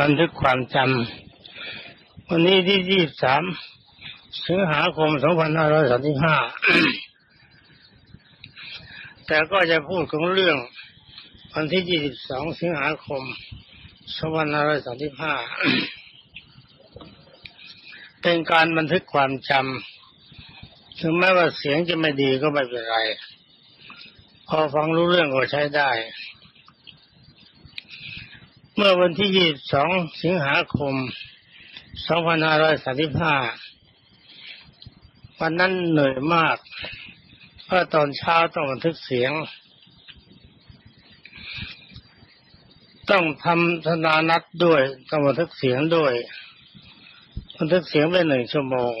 บันทึกความจำวันนี้ที่ 23 สิงหาคม 2535 แต่ก็จะพูดของเรื่องวันที่ 22 สิงหาคม2535เป็นการบันทึกความจำถึงแม้ว่าเสียงจะไม่ดีก็ไม่เป็นไร พอฟังรู้เรื่องก็ใช้ได้ เมื่อวันที่ 22 สิงหาคม2535วันนั้นเหนื่อยมาก เพราะตอนเช้าต้องบันทึกเสียง ต้องทำธนานัดด้วยต้องบันทึกเสียงด้วยบันทึกเสียงไปหนึ่งชั่วโมง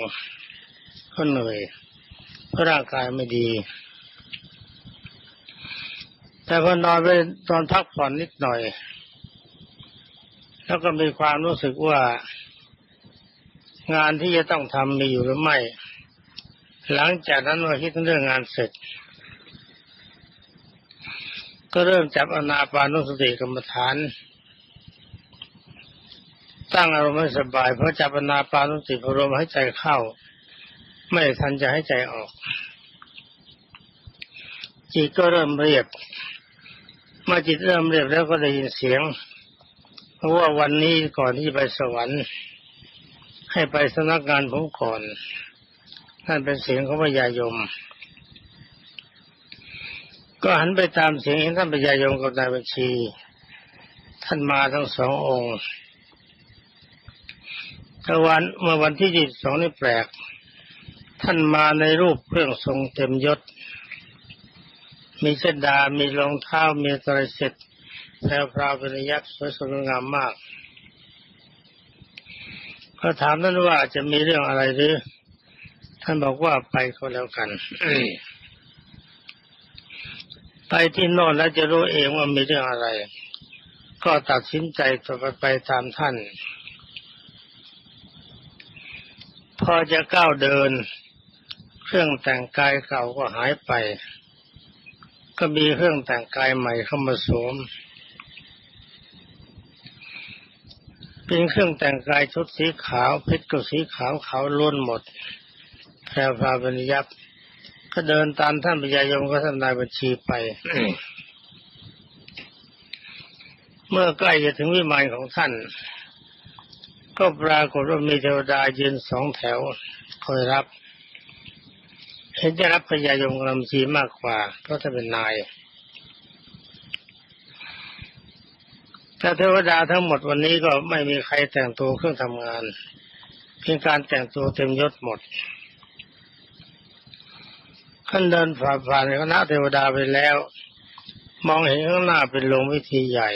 ก็เหนื่อยเพราะร่างกายไม่ดี แต่พอนอนไปตอนพักผ่อนนิดหน่อย แล้วก็มีความรู้สึกว่างานที่จะต้องทำมีอยู่หรือไม่ หลังจากนั้นมาคิดเรื่องงานเสร็จ ก็เริ่มจับอนาปานุสติกรรมฐาน ตั้งอารมณ์ให้สบาย เพราะจับอนาปานุสติพอลมใหายใจเข้า ไม่ทันจะให้ใจออก จิตก็เริ่มเรียบเมื่อจิตเริ่มเรียบแล้วก็ได้ยินเสียง เพราะว่าวันนี้ก่อนที่ไปสวรรค์ ให้ไปสนักงานผมก่อน นั่นเป็นเสียงของพญายม ก็หันไปตามเสียงเห็นท่านพญายมกับนายบัญชี ท่านมาทั้งสององค์แต่วันเมื่อวันที่ยี่สิบสองนี่แปลก ท่านมาในรูปเครื่องทรงเต็มยศ มีเสดา มีรองเท้า มีตรเสร็จแพรวพราวเป็นยักษ์สวยสดงามมาก ก็ถามท่านว่าจะมีเรื่องอะไรหรือ ท่านบอกว่าไปก็แล้วกันไปที่โน่นแล้วจะรู้เองว่ามีเรื่องอะไร ก็ตัดสินใจต่อไปไปตามท่าน พอจะก้าวเดิน เครื่องแต่งกายเก่าก็หายไป ก็มีเครื่องแต่งกายใหม่เข้ามาสวมเป็นเครื่องแต่งกายชุดสีขาวเพชรก็สีขาวขาวล้วนหมด แพรวพาเป็นยับก็เดินตามท่านพญายมก็ท่านนายบัญชีไป เมื่อใกล้จะถึงวิมานของท่าน ก็ปรากฏว่ามีเทวดายืนสองแถวคอยรับ เห็นจะรับพญายมกับลำชีมากกว่า เพราะท่านเป็นนายแต่เทวดาทั้งหมดวันนี้ก็ไม่มีใครแต่งตัวเครื่องทำงาน เพียงการแต่งตัวเต็มยศหมด ขั้นเดินผ่านผ่านคณะเทวดาไปแล้ว มองเห็นข้างหน้าเป็นโรงวิธีใหญ่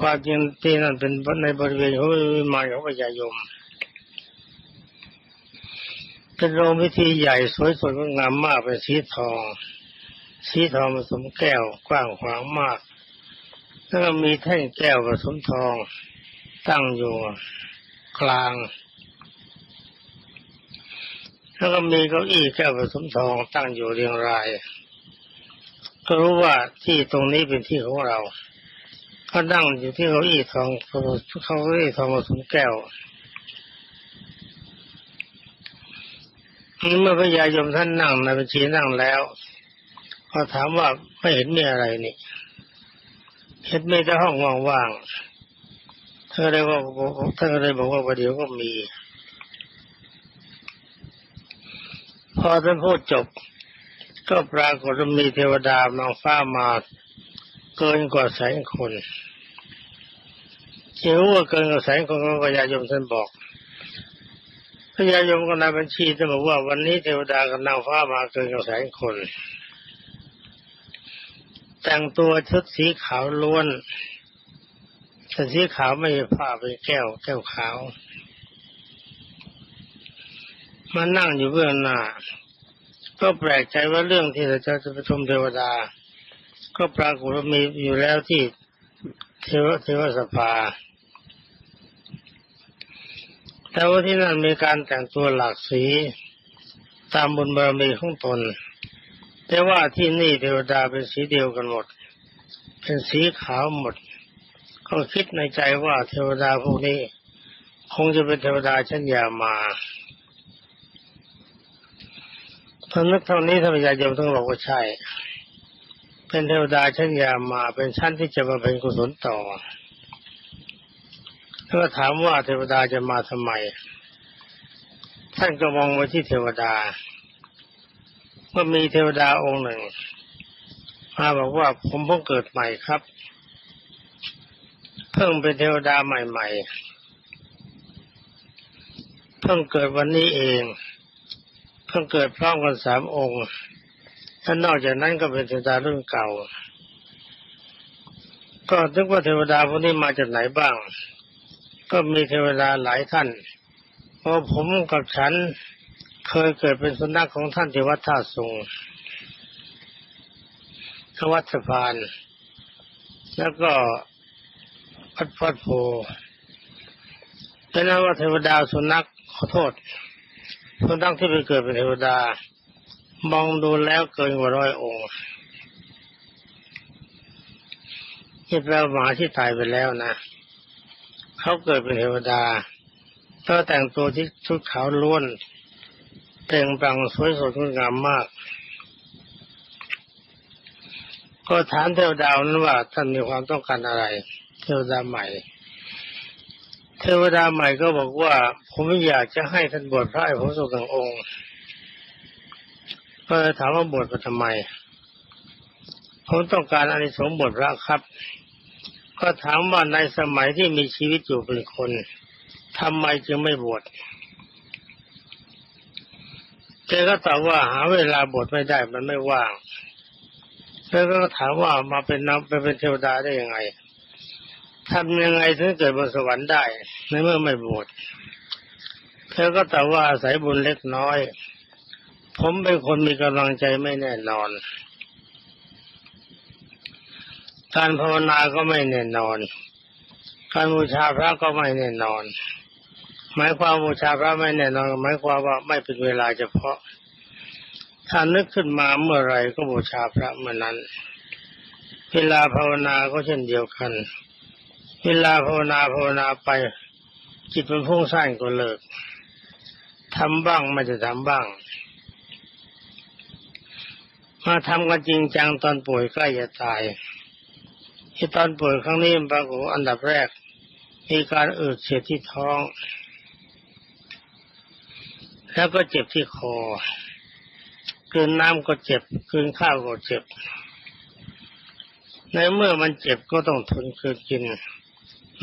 ความจริงที่นั่นเป็นในบริเวณของวิมานของพญายม เป็นโรงพิธีใหญ่สวยสดงดงามมากเป็นสีทอง สีทองผสมแก้วกว้างขวางมาก แล้วก็มีแท่งแก้วผสมทองตั้งอยู่กลาง แล้วก็มีเก้าอี้แก้วผสมทองตั้งอยู่เรียงราย ก็รู้ว่าที่ตรงนี้เป็นที่ของเราก็นั่งอยู่ที่เก้าอี้ทองเขาเก้าอี้ทองผสมแก้วเมื่อพญายมท่านนั่งในบัญชีนั่งแล้วก็ถามว่าไม่เห็นมีอะไรนี่เห็นมีแต่ห้องว่างๆเธอเลยว่าเธอเลยบอกว่าประเดี๋ยวก็มี พอท่านพูดจบ ก็ปรากฏมีเทวดานางฟ้ามาเกินกว่าแสนคนที่รู้ว่าเกินกว่าแสนคนก็พญายมท่านบอกพญายมกับนายบัญชีจะบอกว่าวันนี้เทวดากับนางฟ้ามาเกินกว่าแสนคน แต่งตัวชุดสีขาวล้วนแต่สีขาวไม่ผ้าเป็นแก้ว แก้วขาว มานั่งอยู่เบื้องหน้า ก็แปลกใจว่าเรื่องที่เราจะประชุมเทวดา ก็ปรากฏว่ามีอยู่แล้วที่เทวเทวสภา แต่ว่าที่นั่นมีการแต่งตัวหลากสี ตามบุญบารมีของตน แต่ว่าที่นี่เทวดาเป็นสีเดียวกันหมด เป็นสีขาวหมด ก็คิดในใจว่าเทวดาพวกนี้ คงจะเป็นเทวดาชั้นยามา ท่านนึกเท่านี้ท่านพญายมต้องบอกว่าใช่ เป็นเทวดาชั้นยามาเป็นชั้นที่จะมาเป็นกุศลต่อถ้าถามว่าเทวดาจะมาทำไม ท่านก็มองไปที่เทวดาว่ามีเทวดาองค์หนึ่งมาบอกว่าผมเพิ่งเกิดใหม่ครับ เพิ่งเป็นเทวดาใหม่ ๆ เพิ่งเกิดวันนี้เอง เพิ่งเกิดพร้อมกันสามองค์ถ้านอกจากนั้นก็เป็นเทวดารุ่นเก่า ก็นึกว่าเทวดาพวกนี้มาจากไหนบ้าง ก็มีเทวดาหลายท่านเพราะผมกับฉันเคยเกิดเป็นสุนัขของท่านที่วัดท่าสุงทวัดสะพาน แล้วก็วัดพัดโพเป็นนั้นว่าเทวดาสุนัขขอโทษ สุนัขที่ไปเกิดเป็นเทวดา มองดูแล้วเกินกว่าร้อยองค์ที่แปลว่าหมาที่ตายไปแล้วนะเขาเกิดเป็นเทวดาก็แต่งตัวที่ชุดขาวล้วนแต่งปรังสวยสดงดงามมาก ก็ถามเทวดานั้นว่าท่านมีความต้องการอะไร เทวดาใหม่ เทวดาใหม่ก็บอกว่าผมอยากจะให้ท่านบวชพระให้ผมสุกหนึ่งองค์ก็ถามว่าบวชทำไมผมต้องการอานิสงส์บวชพระครับ ก็ถามว่าในสมัยที่มีชีวิตอยู่เป็นคนทำไมจึงไม่บวชแกก็ตอบว่าหาเวลาบวชไม่ได้มันไม่ว่างแล้วก็ถามว่ามาเป็นนับไปเป็นเทวดาได้ยังไง ทำยังไงถึงเกิดบนสวรรค์ได้ในเมื่อไม่บวชเธอก็ตอบว่าอาศัยบุญเล็กน้อย ผมเป็นคนมีกำลังใจไม่แน่นอน การภาวนาก็ไม่แน่นอน การบูชาพระก็ไม่แน่นอน หมายความบูชาพระไม่แน่นอนหมายความว่าไม่เป็นเวลาเฉพาะถ้านึกขึ้นมาเมื่อไรก็บูชาพระเมื่อนั้น เวลาภาวนาก็เช่นเดียวกัน เวลาภาวนาภาวนาไป จิตมันพุ่งสร้างก็เลิกทำบ้างไม่จะทำบ้าง มาทำกันจริงจังตอนป่วยใกล้จะตายที่ตอนป่วยครั้งนี้ปรากฏอันดับแรก มีการอืดเสียที่ท้อง แล้วก็เจ็บที่คอกืนน้ำก็เจ็บกืนข้าวก็เจ็บ ในเมื่อมันเจ็บก็ต้องทนคืนกิน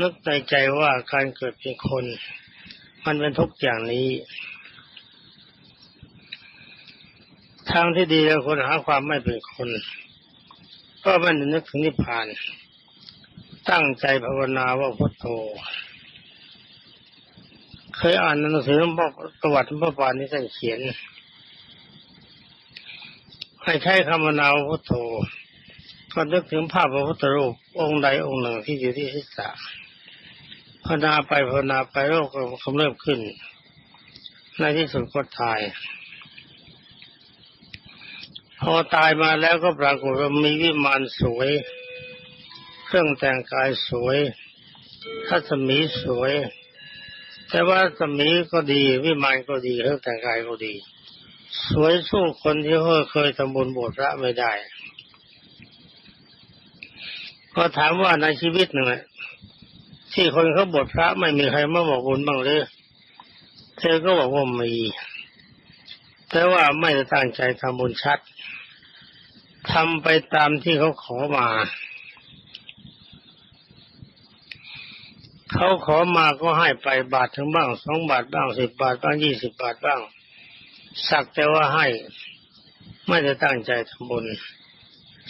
นึกในใจว่าการเกิดเป็นคน มันเป็นทุกอย่างนี้ ทางที่ดีแล้วคนหาความไม่เป็นคน ก็ม่ได้นึกถึงนิพพาน ตั้งใจภาวนาว่าพุทโธเคยอ่านหนังสือประวัติพระปานที่ท่านเขียนให้ใช้คำวนาว่าพุทโธก็นึกถึงภาพพระพุทธรูปองค์ใดองค์หนึ่งที่อยู่ที่ศีรษะ ภาวนาไปภาวนาไปโรคก็กำเริบขึ้น ในที่สุดก็ตาย พอตายมาแล้วก็ปรากฏว่ามีวิมานสวย เครื่องแต่งกายสวยทัศมีสวย แต่ว่าสมีก็ดี วิมานก็ดีเครื่องแต่งกายก็ดี สวยสู้คนที่เคยทำบุญบวชพระไม่ได้ ก็ถามว่าในชีวิตหนึ่ง ที่คนเขาบวชพระไม่มีใครมาบอกบุญบ้างหรือเธอก็บอกว่ามี แต่ว่าไม่ได้ตั้งใจทำบุญชัดทำไปตามที่เขาขอมา เขาขอมาก็ให้ไปบาทถึงบ้างสองบาทบ้างสิบบาทบ้างยี่สิบบาทบ้าง สักแต่ว่าให้ ไม่ได้ตั้งใจทำบุญ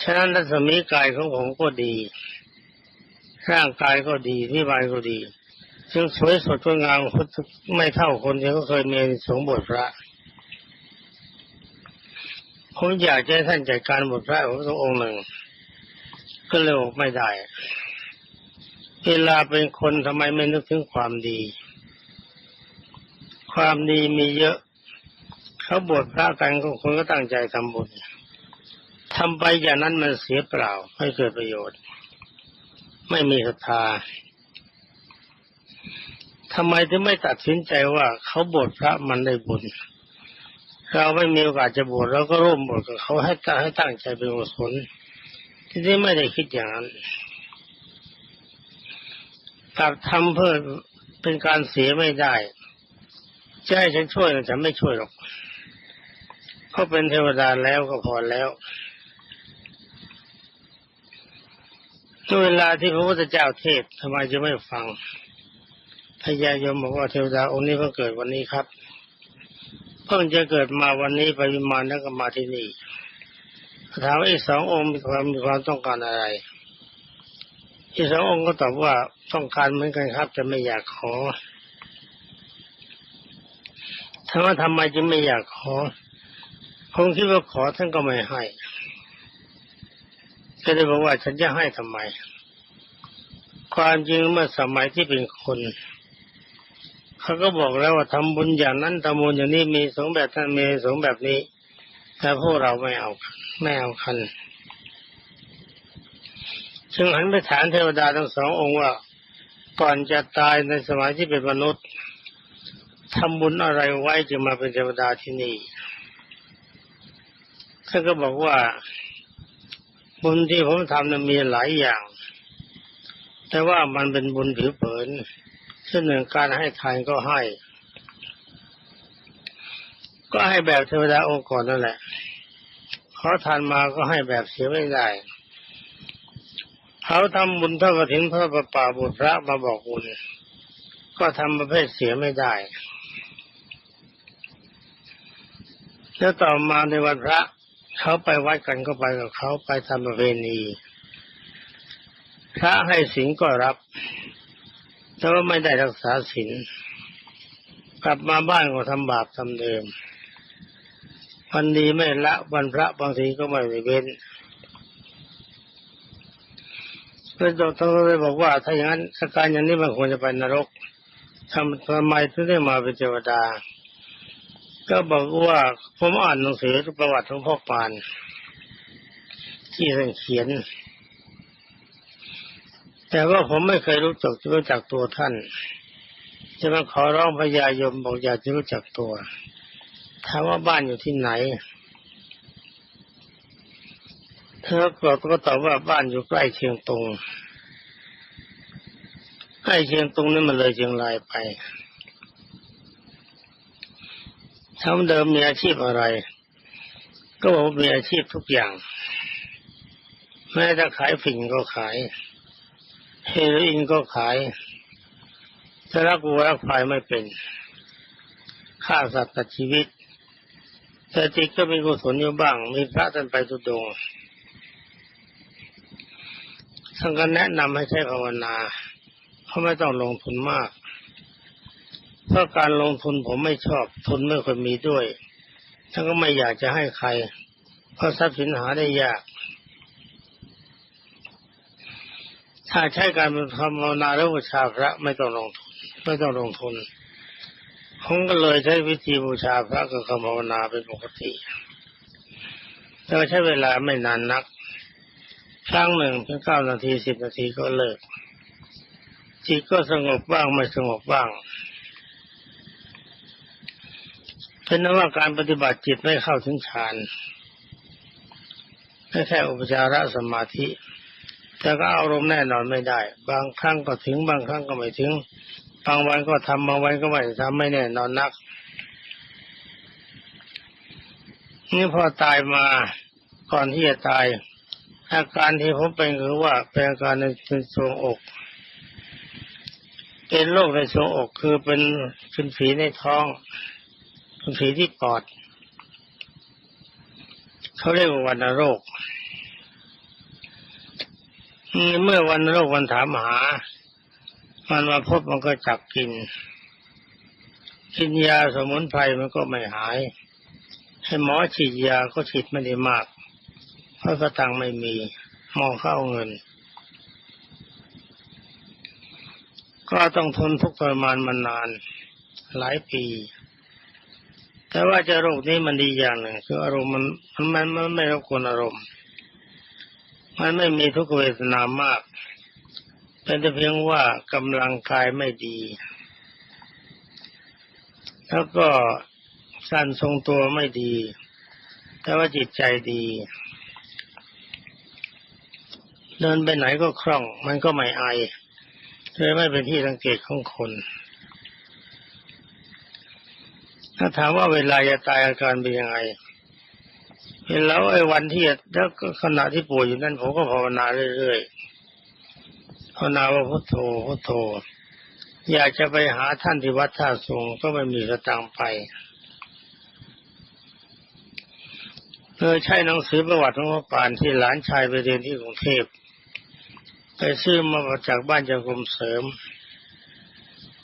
ฉะนั้นรัศมีกายของผมก็ดี ร่างกายก็ดีนิบายก็ดีจึงสวยสดงดงามไม่เท่าคนที่เขาเคยมีสงบทพระผมอยากจะให้ท่านจัดการบทพระผมสักองค์หนึ่ง ก็เลยบอกไม่ได้ เวลาเป็นคนทำไมไม่นึกถึงความดี ความดีมีเยอะ เขาบวชพระกันก็คนก็ตั้งใจทำบุญทำไปอย่างนั้นมันเสียเปล่าไม่เกิดประโยชน์ ไม่มีศรัทธาทำไมถึงไม่ตัดสินใจว่าเขาบวชพระมันได้บุญเราไม่มีโอกาสจะบวชเราก็ร่วมบวชกับเขาให้ตั้งให้ตั้งใจเป็นกุศลที่นี่ไม่ได้คิดอย่างนั้นกลับทำเพื่อเป็นการเสียไม่ได้จะให้ฉันช่วยฉันไม่ช่วยหรอกเขาเป็นเทวดาแล้วก็พอแล้ว เวลาที่พระพุทธเจ้าเทศทำไมจะไม่ฟังพญายมบอกว่าเทวดาองค์นี้เพิ่งเกิดวันนี้ครับ เพิ่งจะเกิดมาวันนี้ไปวิมานแล้วก็มาที่นี่ถามอีกสององค์มีความมีความต้องการอะไร อีกสององค์ก็ตอบว่าต้องการเหมือนกันครับแต่ไม่อยากขอถามว่าทำไมจึงไม่อยากขอคงคิดว่าขอท่านก็ไม่ให้ ก็เลยบอกว่าฉันจะให้ทำไม ความจริงเมื่อสมัยที่เป็นคนเขาก็บอกแล้วว่าทำบุญอย่างนั้นทำบุญอย่างนี้มีสงแบบท่านมีสงแบบนี้ แต่พวกเราไม่เอาไม่เอาคันจึงหันไปถามเทวดาทั้งสององค์ว่าก่อนจะตายในสมัยที่เป็นมนุษย์ทำบุญอะไรไว้จึงมาเป็นเทวดาที่นี่ท่านก็บอกว่า บุญที่ผมทำนั้นมีหลายอย่าง แต่ว่ามันเป็นบุญผิวเผินเช่นหนึ่งการให้ทานก็ให้ ก็ให้แบบเทวดาองค์ก่อนนั่นแหละขอทานมาก็ให้แบบเสียไม่ได้เขาทำบุญเท่ากับถึงพระประป่าบุตรพระมาบอกบุญก็ทำประเภทเสียไม่ได้แล้วต่อมาในวันพระ เขาไปวัดกันก็ไปกับเขาไปทำประเพณีพระให้สิงก็รับ แต่ว่าไม่ได้รักษาศีลกลับมาบ้านก็ทำบาปทำเดิมวันดีไม่ละวันพระบางทีก็ไม่เว้นพระเจ้าท่านก็เลยบอกว่าถ้าอย่างนั้นอาการอย่างนี้มันควรจะไปนรกทำทำไมถึงได้มาเป็นเทวดา ก็บอกว่าผมอ่านหนังสือประวัติของพ่อปาน ที่ท่านเขียน แต่ว่าผมไม่เคยรู้จักรู้จักตัวท่าน จะมาขอร้องพญายมบอกอยากจะรู้จักตัวถามว่าบ้านอยู่ที่ไหน เธอก็ก็ตอบว่าบ้านอยู่ใกล้เชียงตงใกล้เชียงตงนี่มันเลยเชียงรายไป ทำเดิมมีอาชีพอะไร ก็บอกมีอาชีพทุกอย่าง แม้จะขายฝิ่นก็ขาย เฮโรอีนก็ขายจะรักวัวรักควายไม่เป็นฆ่าสัตว์ตัดชีวิตแต่จิตก็มีกุศลอยู่บ้าง มีพระท่านไปทุดงท่านก็แนะนำให้ใช้ภาวนาเพราะไม่ต้องลงทุนมาก เพราะการลงทุนผมไม่ชอบ ทุนไม่ค่อยมีด้วยท่านก็ไม่อยากจะให้ใคร เพราะทรัพย์สินหาได้ยาก ถ้าใช้การภาวนาแล้วบูชาพระไม่ต้องลงทุนไม่ต้องลงทุนผมก็เลยใช้วิธีบูชาพระกับคำภาวนาเป็นปกติแต่ใช้เวลาไม่นานนัก ครั้งหนึ่งเพียงเก้านาทีสิบนาทีก็เลิกจิตก็สงบบ้างไม่สงบบ้าง เป็นนั้นว่าการปฏิบัติจิตไม่เข้าถึงฌานไม่แค่อุปจารสมาธิ แต่ก็อารมณ์แน่นอนไม่ได้ บางครั้งก็ถึง บางครั้งก็ไม่ถึง บางวันก็ทำบางวันก็ไม่ทำไม่แน่นอนนัก นี่พอตายมาก่อนที่จะตาย อาการที่ผมเป็นคือว่าเป็นอาการในทรวงอก เป็นโรคในทรวงอกคือเป็นเป็นฝีในท้อง ฝีที่ปอด เขาเรียกว่าวันโรค เมื่อวันโรควันถามหา มันมาพบมันก็จับกิน กินยาสมุนไพรมันก็ไม่หาย ให้หมอฉีดยาก็ฉีดไม่ได้มาก เพราะสตังไม่มีมองเข้าเงิน ก็ต้องทนทุกข์ทรมานมานานหลายปี แต่ว่าจะโรคนี้มันดีอย่างหนึ่งคืออารมณ์มันมันมันไม่รบกวนอารมณ์ มันไม่มีทุกเวทนามาก เป็นแต่เพียงว่ากำลังกายไม่ดี แล้วก็การทรงตัวไม่ดี แต่ว่าจิตใจดี เดินไปไหนก็คล่อง มันก็ไม่ไอเลยไม่เป็นที่สังเกตของคน ถ้าถามว่าเวลาจะตายอาการเป็นยังไงเห็นแล้วไอ้วันที่แล้วก็ขณะที่ป่วยอยู่นั่นผมก็ภาวนาเรื่อยๆภาวนาว่าพุทโธพุทโธ อยากจะไปหาท่านที่วัดท่าทรงก็ไม่มีสตางไปเลยใช้หนังสือประวัติของพระปานที่หลานชายไปเรียนที่กรุงเทพไปซื้อมาจากบ้านจากกรมเสริม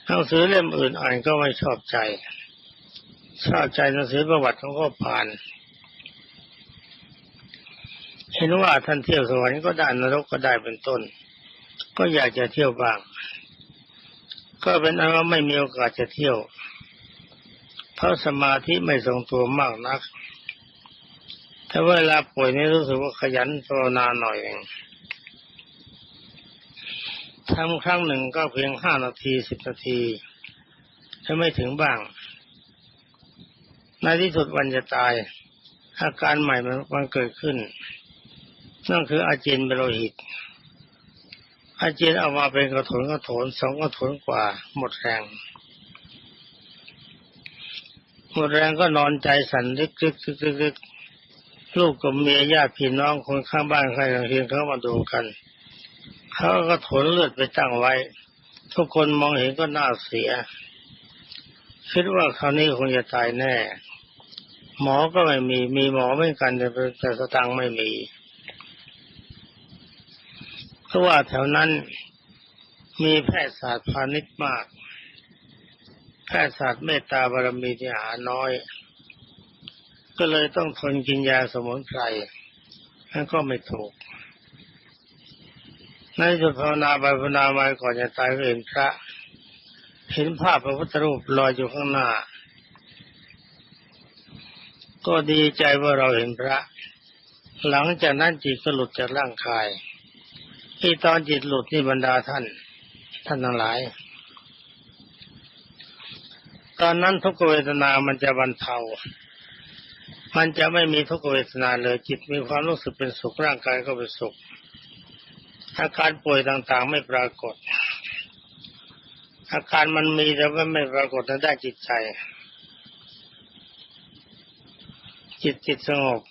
หนังสือเล่มอื่นอ่านก็ไม่ชอบใจ ชอบใจหนังสือประวัติของพ่อปานเห็นว่าท่านเที่ยวสวรรค์ก็ได้นรกก็ได้เป็นต้น ก็อยากจะเที่ยวบ้าง ก็เป็นอันว่าไม่มีโอกาสจะเที่ยวเพราะสมาธิไม่ทรงตัวมากนักแต่เวลาป่วยนี่รู้สึกว่าขยันภาวนาหน่อยเองทำครั้งหนึ่งก็เพียงห้านาทีสิบนาที ถ้าไม่ถึงบ้าง ในที่สุดวันจะตาย อาการใหม่มันมันเกิดขึ้น นั่นคืออาเจียนเป็นโลหิต อาเจียนเอามาเป็นกระถนกระถนสองกระถนกว่า หมดแรง หมดแรงก็นอนใจสั่นลึกลึกลึกลึกลูกกับเมียญาติพี่น้องคนข้างบ้านใครต่างเพียงเขามาดูกัน เขาก็ถนเลือดไปตั้งไว้ ทุกคนมองเห็นก็น่าเสียคิดว่าคราวนี้คงจะตายแน่ หมอก็ไม่มี มีหมอเหมือนกันแต่แต่สตังไม่มี เพราะว่าแถวนั้นมีแพทยศาสตร์พาณิชย์มาก แพทยศาสตร์เมตตาบารมีที่หาน้อย ก็เลยต้องทนกินยาสมุนไพรนั่นก็ไม่ถูกในจุดภาวนาไปภาวนามาก่อนจะตายก็เห็นพระ เห็นภาพพระพุทธรูปลอยอยู่ข้างหน้า ก็ดีใจว่าเราเห็นพระ หลังจากนั้นจิตก็หลุดจากร่างกาย ที่ตอนจิตหลุดนี่บรรดาท่าน ท่านทั้งหลาย ตอนนั้นทุกเวทนามันจะบรรเทา มันจะไม่มีทุกเวทนาเลยจิตมีความรู้สึกเป็นสุขร่างกายก็เป็นสุขอาการป่วยต่างๆไม่ปรากฏ อาการมันมีแต่ว่าไม่ปรากฏในด้านจิตใจ จิตจิตสงบ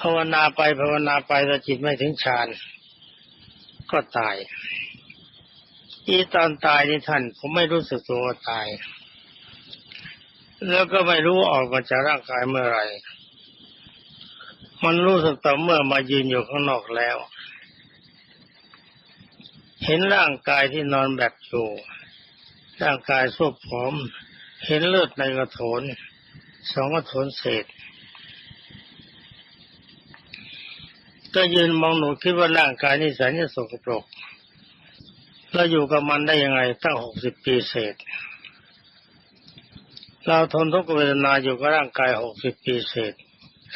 ภาวนาไปภาวนาไปแต่จิตไม่ถึงฌานก็ตาย ที่ตอนตายนี่ท่าน ผมไม่รู้สึกตัวตาย แล้วก็ไม่รู้ออกมาจากร่างกายเมื่อไหร่ มันรู้สึกต่อเมื่อมายืนอยู่ข้างนอกแล้ว เห็นร่างกายที่นอนแบบอยู่ร่างกายสุบผอม เห็นเลือดในกระโถน สองกระโถนเศษ ก็ยืนมองหนูคิดว่าร่างกายนี่แสนจะสกปรกเราอยู่กับมันได้ยังไงตั้งหกสิบปีเศษ เราทนทุกขเวทนาอยู่กับร่างกายหกสิบปีเศษ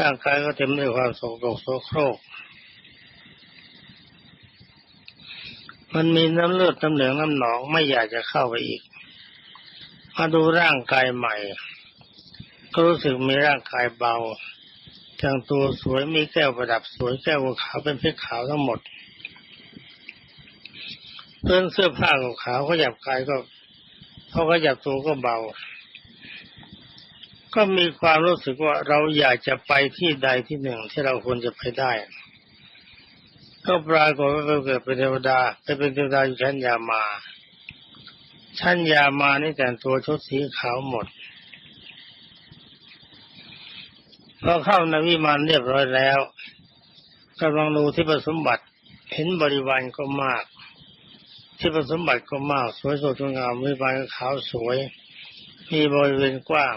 ร่างกายก็เต็มด้วยความสกปรกโสโครก มันมีน้ำเลือดน้ำเหลืองน้ำหนองไม่อยากจะเข้าไปอีกมาดูร่างกายใหม่ ก็รู้สึกมีร่างกายเบาแต่งตัวสวยมีแก้วประดับสวยแก้วขาวเป็นเพชรขาวทั้งหมด เพื่อนเสื้อผ้าขาวเขาหยับกายก็เขาก็หยับตัวก็เบา ก็มีความรู้สึกว่าเราอยากจะไปที่ใดที่หนึ่งที่เราควรจะไปได้ ก็ปรากฏว่าเกิดเป็นเทวดาไปเป็นเทวดาอยู่ชั้นยามา ชั้นยามานี่แต่งตัวชุดสีขาวหมด พอเข้าในวิมานเรียบร้อยแล้วกำลังดูที่ประสมบัติเห็นบริวารก็มาก ที่ประสมบัติก็มาก สวยสดงามวิมานก็ขาวสวย มีบริเวณกว้าง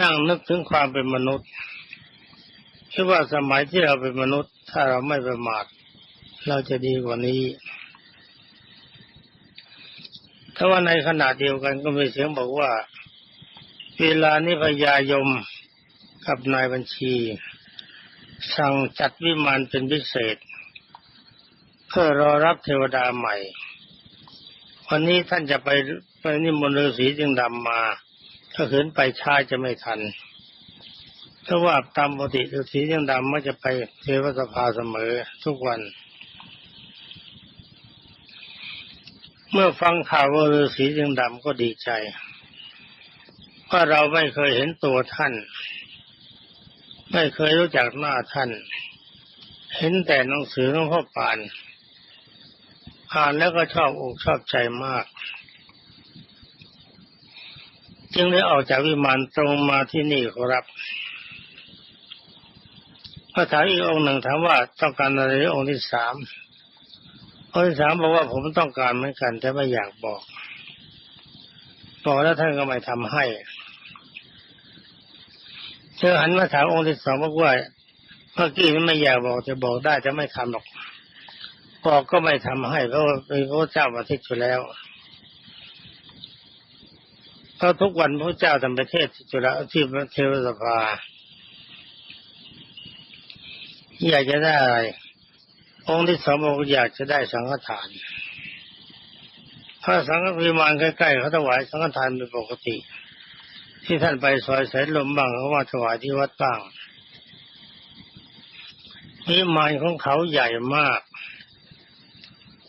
นั่งนึกถึงความเป็นมนุษย์คิดว่าสมัยที่เราเป็นมนุษย์ ถ้าเราไม่ประมาทเราจะดีกว่านี้ถ้าว่าในขณะเดียวกันก็มีเสียงบอกว่า เวลานี้พญายมกับนายบัญชี สั่งจัดวิมานเป็นพิเศษ เพื่อรอรับเทวดาใหม่ วันนี้ท่านจะไปไปนิมนต์ฤาษีจึงดำมา ถ้าขืนไปช้าจะไม่ทันเพราะว่าตามปกติฤาษีจึงดำมักจะไปเทวสภาเสมอทุกวัน เมื่อฟังข่าวว่าฤาษีจึงดำก็ดีใจ เพราเราไม่เคยเห็นตัวท่าน ไม่เคยรู้จักหน้าท่าน เห็นแต่หนังสือของพ่อปานอ่านแล้วก็ชอบอกชอบใจมาก จึงได้ออกจากวิมานตรงมาที่นี่ครับพระถามอีกองหนึ่งถามว่าต้องการอะไรองค์ที่สามองค์ที่สามบอกว่าผมต้องการเหมือนกัน แต่ไม่อยากบอกบอกแล้วท่านก็ไม่ทำให้ เธอหันมาถามองค์ที่สองบอกว่าเมื่อกี้มันไม่อยากบอกจะบอกได้จะไม่ทำหรอกบอกก็ไม่ทำให้เพราะเป็นพระเจ้าประเทศอยู่แล้วเพราะทุกวันพระเจ้าทำประเทศจุฬาที่เทวสภาอยากจะได้อะไรองค์ที่สองบอกอยากจะได้สังฆทานถ้าสังฆพิมานใกล้ๆเขาถวายสังฆทานเป็นปกติ ที่ท่านไปซอยแสายลมบ้างเขามาถวายที่วัดบ้างพิมานของเขาใหญ่มาก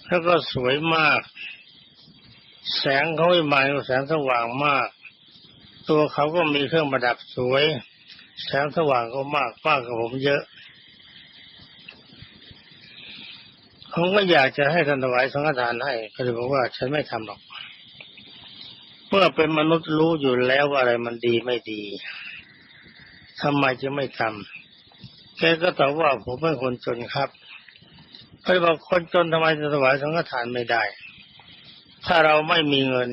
แล้วก็สวยมาก แสงเขาพิมานก็แสงสว่างมาก ตัวเขาก็มีเครื่องประดับสวย แสงสว่างก็มากมากกว่าผมเยอะผมก็อยากจะให้ท่านถวายสังฆทานให้ก็เลยบอกว่าฉันไม่ทำหรอก เมื่อเป็นมนุษย์รู้อยู่แล้วว่าอะไรมันดีไม่ดีทำไมจะไม่ทำแกก็ตอบว่าผมเป็นคนจนครับเขาบอกคนจนทำไมจะถวายสังฆทานไม่ได้ ถ้าเราไม่มีเงิน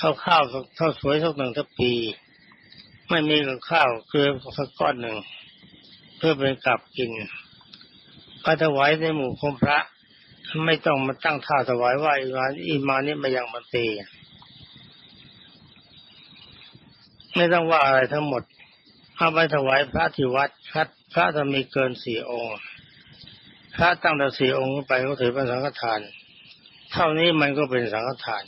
ข้าวข้าวข้าวสวยสักหนึ่งสักปี ไม่มีกับข้าวเกลือสักก้อนหนึ่ง เพื่อเป็นกับกินไปถวายในหมู่ของพระ ไม่ต้องมาตั้งท่าถวายว่าอีมาอีมานี่มายังมันตี ไม่ต้องว่าอะไรทั้งหมดเอาไปถวายพระที่วัดคัดพระจะมีเกินสี่องค์ พระตั้งแต่สี่องค์ไปก็ถือเป็นสังฆทาน เท่านี้มันก็เป็นสังฆทาน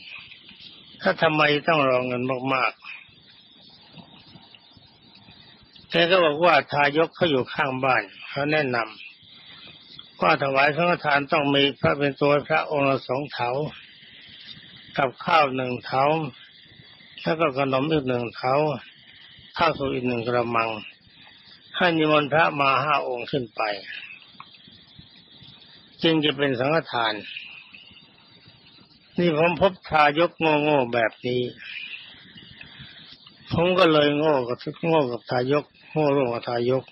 ถ้าทำไมต้องรองเงินมากๆแกก็บอกว่าทายกเขาอยู่ข้างบ้านเขาแนะนำว่าถวายสังฆทานต้องมีพระเป็นตัวพระองค์ละสองเถากับข้าวหนึ่งเถา แล้วก็ขนมอีกหนึ่งเถาข้าวสุกอีกหนึ่งกระมัง ให้นิมนต์พระมาห้าองค์ขึ้นไป จึงจะเป็นสังฆทาน นี่ผมพบทายกโง่ๆแบบนี้ ผมก็เลยโง่กับทุกโง่กับทายก โง่ร่วมกับทายก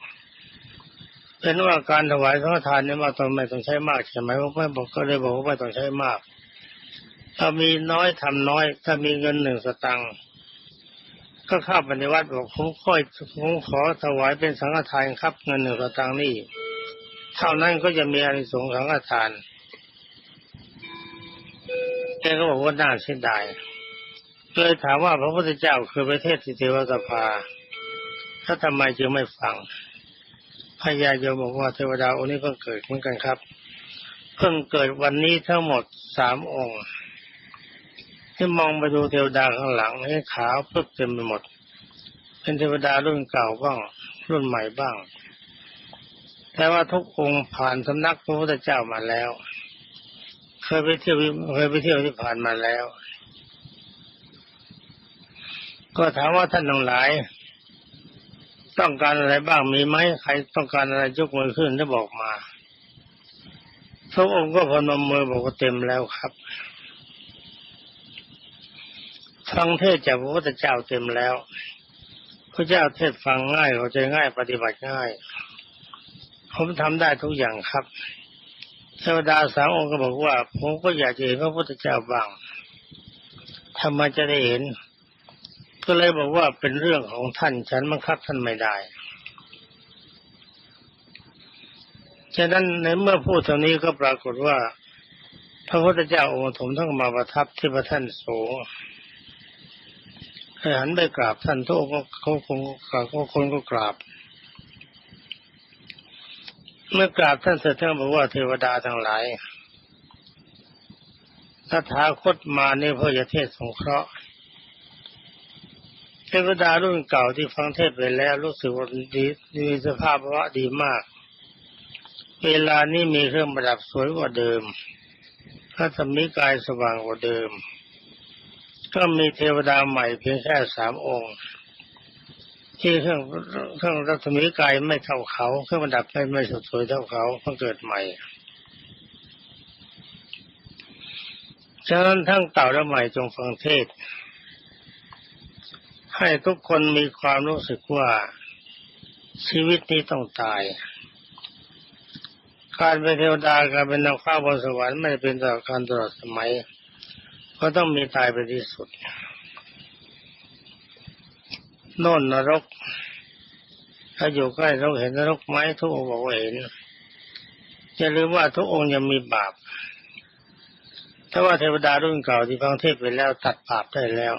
เป็นว่าการถวายสังฆทานเนี่ยมาตองไม่ต้องใช้มากใช่ไหมว่าไม่บอกก็เลยบอกว่าไม่ต้องใช้มาก ถ้ามีน้อยทำน้อย ถ้ามีเงินหนึ่งสตังค์ก็เข้าปในวัดบอกผมค่อยผมขอถวายเป็นสังฆทานครับ เงินหนึ่งสตังค์นี่เท่านั้นก็จะมีอานิสงส์สังฆทานแกก็บอกว่าน่าเสียดายเลยถามว่าพระพุทธเจ้าคือประเทศสิเทวสภา ถ้าทำไมจึงไม่ฟังพญายมบอกว่าเทวดาองค์นี้เพิ่งเกิดเหมือนกันครับ เพิ่งเกิดวันนี้ทั้งหมดสามองค์ ที่มองไปดูเทวดาข้างหลังให้ขาวเพิ่มเต็มไปหมด เป็นเทวดารุ่นเก่าบ้าง รุ่นใหม่บ้าง แต่ว่าทุกองค์ผ่านสำนักพระพุทธเจ้ามาแล้ว เคยไปเที่ยวเคยไปเที่ยวที่ผ่านมาแล้ว ก็ถามว่าท่านทั้งหลาย ต้องการอะไรบ้างมีไหมใครต้องการอะไรยกมือขึ้นแล้วบอกมาทุกองค์ก็พนมมือบอกว่าเต็มแล้วครับ ฟังเทศจากพระพุทธเจ้าเต็มแล้วพระเจ้าเทศฟังง่ายเข้าใจง่ายปฏิบัติง่าย ผมทำได้ทุกอย่างครับเทวดาสามองค์ก็บอกว่า ผมก็อยากจะเห็นพระพุทธเจ้าบ้างทำไมจะได้เห็น ก็เลยบอกว่าเป็นเรื่องของท่านฉันบังคับท่านไม่ได้ฉะนั้นในเมื่อพูดตรงนี้ก็ปรากฏว่า พระพุทธเจ้าองค์ถมทั้งมาประทับที่พระท่านสูง ห้หันไปกราบท่านทุกองค์ก็เขาคงเขาคนก็กราบ เมื่อกราบท่านเสร็จท่านบอกว่าเทวดาทั้งหลายถ้าถาคตมาเนี่ยเพื่อจะเทศสงเคราะห์เทวดารุ่นเก่าที่ฟังเทศไปแล้วรู้สึกว่าดีมีสภาพว่าดีมาก เวลานี้มีเครื่องประดับสวยกว่าเดิมพระธรรมิกายสว่างกว่าเดิม ก็มีเทวดาใหม่เพียงแค่สามองค์ ที่เครื่องเครื่องรัศมีกายไม่เท่าเขา เครื่องประดับไม่ไม่สดสวยเท่าเขาเพิ่งเกิดใหม่ฉะนั้นทั้งเต่าและใหม่จงฟังเทศ ให้ทุกคนมีความรู้สึกว่าชีวิตนี้ต้องตาย การเป็นเทวดาการเป็นนางฟ้าบนสวรรค์ไม่เป็นตลอการตลอดสมัย ก็ต้องมีตายไปที่สุด โน่นนรก ถ้าอยู่ใกล้เราเห็นนรกไหมทุกองบอกว่าเห็นอย่าลืมว่าทุกองค์ยังมีบาปถ้าว่าเทวดารุ่นเก่าที่ฟังเทศไปแล้วตัดบาปได้แล้ว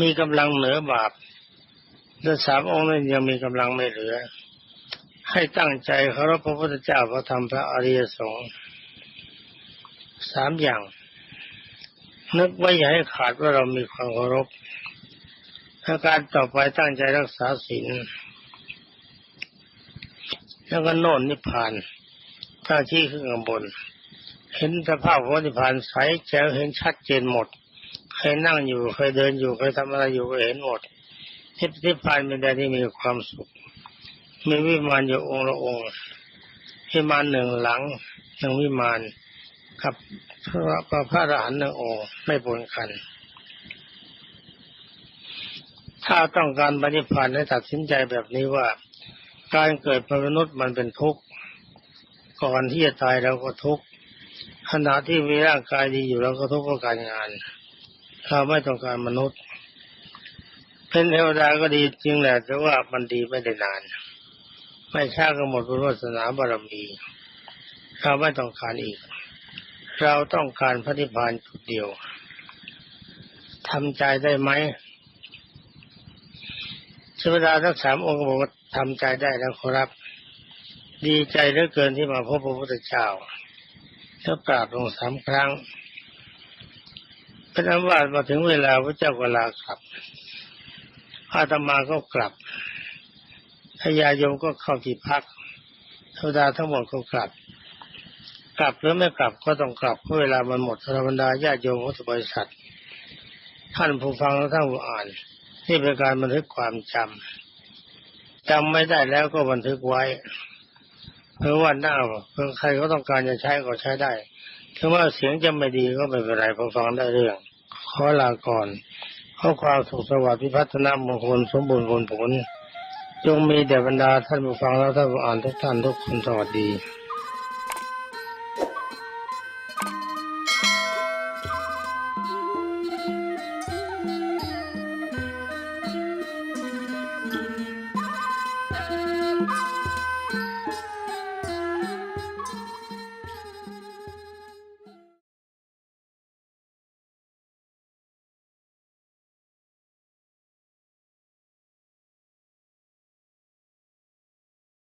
มีกำลังเหนือบาปแต่สามองค์นั้นยังมีกำลังไม่เหลือ ให้ตั้งใจเคารพพระพุทธเจ้าพระธรรมพระอริยสงฆ์ สามอย่าง นึกไว้อย่าให้ขาดว่าเรามีความเคารพถ้าการต่อไปตั้งใจรักษาศีลแล้วก็โน่นนิพพานถ้าชี้ขึ้นข้างบน เห็นสภาพของนิพพานใสแจ๋วเห็นชัดเจนหมดใครนั่งอยู่ใครเดินอยู่ใครทำอะไรอยู่ก็เห็นหมดทิพย์พานเป็นแดนที่มีความสุขมีวิมานอยู่องค์ละองค์วิมานหนึ่งหลังหนึ่งวิมาน กับพระพระพระอรหันต์หนึ่งองค์ไม่ปนกัน ถ้าต้องการบริพานให้ตัดสินใจแบบนี้ว่า การเกิดเป็นมนุษย์มันเป็นทุกข์ก่อนที่จะตายเราก็ทุกข์ขณะที่มีร่างกายดีอยู่เราก็ทุกข์เพราะการงานเราไม่ต้องการมนุษย์ เป็นเทวดาก็ดีจริงแหละแต่ว่ามันดีไม่ได้นาน ไม่ช้าก็หมดบุญวาสนาบารมีเราไม่ต้องการอีก เราต้องการพระนิพพานจุดเดียวทำใจได้ไหมเทวดาทั้งสามองค์บอกว่าทำใจได้แล้วขอรับ ดีใจเหลือเกินที่มาพบพระพุทธเจ้าแล้วกราบลงสามครั้งเป็นอันว่ามาถึงเวลาพระเจ้าก็ลากลับอาตมาก็กลับพญายมก็เข้าที่พักเทวดาทั้งหมดก็กลับ กลับหรือไม่กลับก็ต้องกลับเพราะเวลามันหมดธรรมดาญาติโยมพุทธบริษัท ท่านผู้ฟังและท่านผู้อ่านนี่เป็นการบันทึกความจำจำไม่ได้แล้วก็บันทึกไว้เพราะว่าหน้าเพื่อใครก็ต้องการจะใช้ก็ใช้ได้ถึงว่าเสียงจะไม่ดีก็ไม่เป็นไรพอฟังได้เรื่อง ขอลาก่อนขอความสุขสวัสดิ์พิพัฒนามงคลสมบูรณ์ผลผลจงมีแด่บรรดาท่านผู้ฟังและท่านผู้อ่านทุกท่านทุกคนสวัสดี